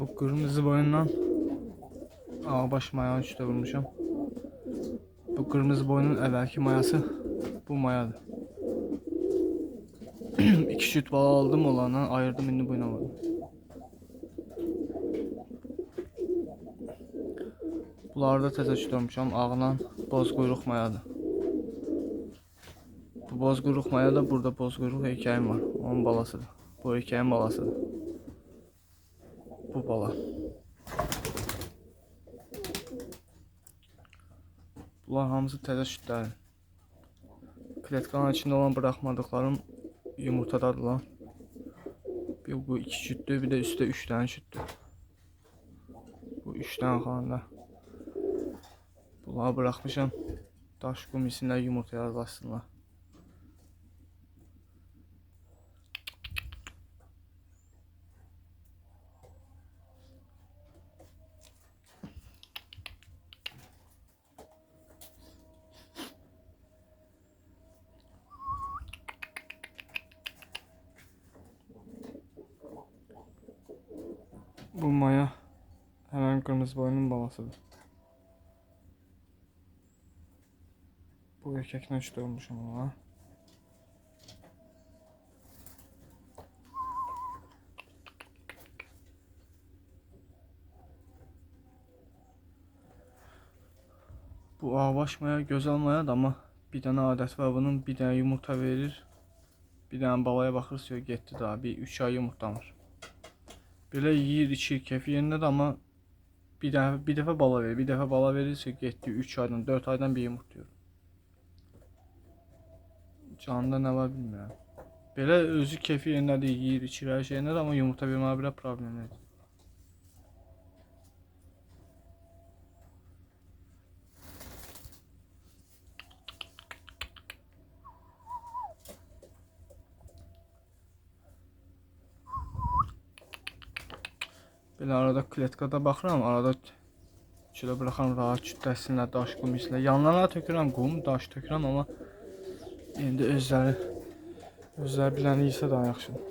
Bu kırmızı boyundan ağbaş mayanın üstə vurmuşam. Bu kırmızı boyunun əvvəlki mayası bu mayadır. İki süt bala aldım olandan ayırdım indi ilə vurdum. Bunları da təzə tuturmuşam. Ağlan boz quyruq mayadır. Bu boz quyruq maya da burada boz quyruq erkəyin var. Onun balasıdır. Bu erkəyin balasıdır. Bu bala. Bunlar hamısı təzə südlərdir. Kletkanın içində olan bırakmadıklarım yumurtadadırlar. Bir bu iki sütdür, bir de üstte üç tane sütdür. Bu üç tane kalanda. Bunları bırakmışam. Daş kum isimlər yumurtaya yazlasınlar. Bu maya hemen kırmızı boynun balasıdır. Bu erkek ne olmuş ama. Bu ağbaş maya göz almaya da ama bir tane adet var bunun bir tane yumurta verir. Bir tane balaya bakırsa getdi daha bir 3 ay yumurtlamır. Belə yeyir, içir, keyfi yerindədir amma bir dəfə bir dəfə bala verir. Bir dəfə bala verirsə getdi 3 aydan, 4 aydan bir yumurtlayır. Canında nə var bilmirəm. Belə özü keyfi yerindədir, yeyir, içir, hər şey yerindədir amma yumurta verməyə belə problemlidir. Belə arada kletkada baxıram, arada çölə buraxıram rahat kütləsinlər, daş qum içsinlər. Yanlarına tökürəm qum, daş tökürəm amma indi özləri özləri biləni isə daha yaxşıdır.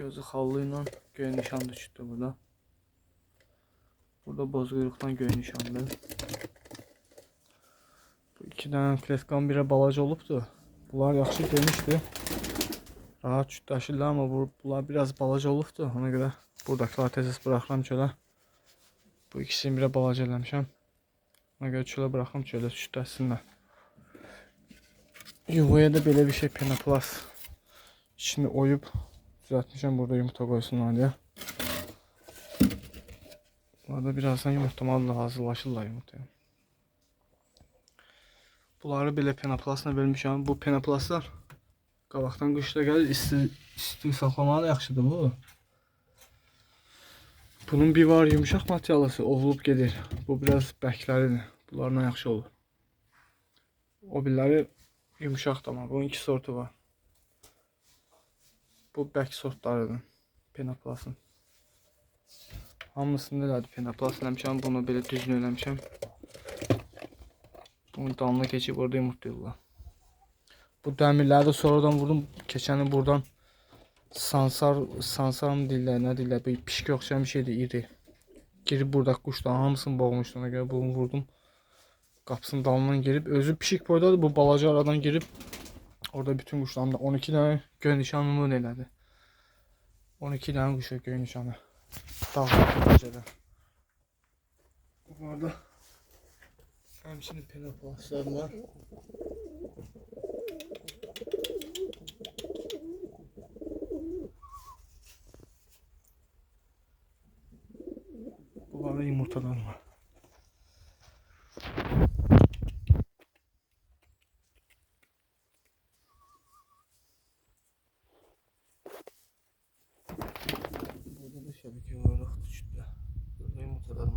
Gözü xallı ilə göy nişanlı çıxdı burada. Burada boz quyruqdan göy nişanlı. Bu iki dənə kletkan birə balaca olubdu. Bunlar yaxşı genişdir. Rahat kütləşirlər amma bu, bunlar biraz balaca olubdu. Ona görə buradakıları tez buraxıram çölə. Bu ikisini birə balaca eləmişəm. Ona görə çölə buraxıram çölə kütləsinlər. Yuvaya da belə bir şey penaplas içini oyub düzəltmişəm burada yumurta qoysunlar deyə. Burada birazdan yumurtlamalılar, hazırlaşırlar yumurtaya. Bunları belə penaplasla vermişəm. Bu penaplaslar qabaqdan qışda gəlir, isti, isti saxlamağa da yaxşıdır bu. Bunun bir var yumuşaq materialısı, ovulub gedir. Bu biraz bəkləridir. Bunlarla yaxşı olur. O biriləri yumuşaqdır amma bunun iki sortu var. Bu bək sortlarıdır. Penaplasın. Hamısında elədir penaplas eləmişəm. Bunu belə düzgün eləmişəm. Bunu damla keçib orada yumurtlayırlar. Bu dəmirləri də sonradan vurdum. Keçəni buradan sansar, sansar mı deyirlər, nə deyirlər, bir pişik oxşayan bir şeydir, iri. Girib buradakı quşların hamısını boğmuşdu. Ona görə bunu vurdum. Qapısının dalından girib, özü pişik boydadır. Bu balaca aradan girib orada bütün quşlarımda 12 dənə göy nişanımı elədi. 12 dənə quşa göy nişanı. Dağlıqlı gecədə. Bu arada Həmçinin penaplaslar var. Bu arada yumurtalar var. Burada da şebeke olarak düştü. Burada maalesef.